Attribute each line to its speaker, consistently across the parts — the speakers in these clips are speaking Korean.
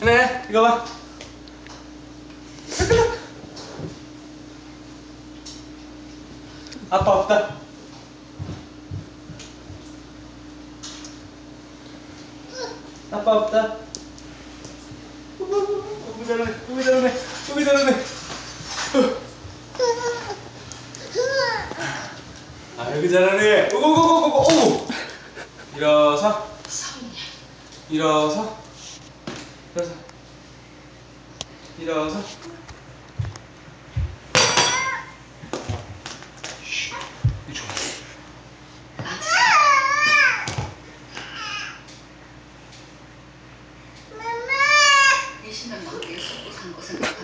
Speaker 1: 이거 봐. 아빠 없다. 아빠 없다. 너무 잘하네, 너무 잘하네, 너무 잘하네. 아이고 잘하네. 오고고고고고. 오. 일어서, 일어서, 일어서, 일어서. 쉬. 좋아.
Speaker 2: 이십년 넘게 속고 산거 생각하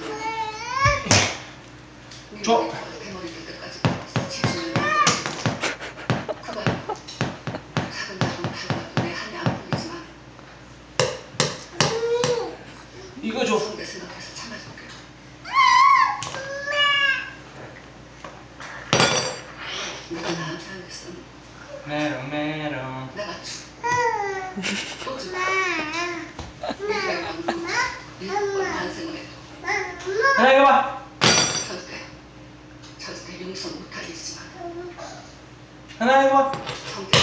Speaker 1: 이거 줘.
Speaker 2: 성대 생각해서 참아줄게 내가 나한테 하겠으면
Speaker 1: 메롱 메롱.
Speaker 2: 내가
Speaker 1: 하나 이거 봐.
Speaker 2: 절대 절대 용서 못하겠지만
Speaker 1: 하나 이거 봐.
Speaker 2: 성격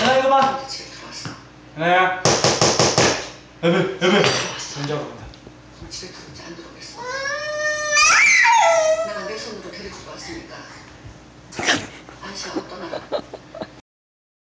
Speaker 1: 하나 이거 봐.
Speaker 2: 집에 들어왔어
Speaker 1: 하나야. 에베 에베.
Speaker 2: 들어왔어
Speaker 1: 혼자 간다.
Speaker 2: 들어오지 안 들어오겠어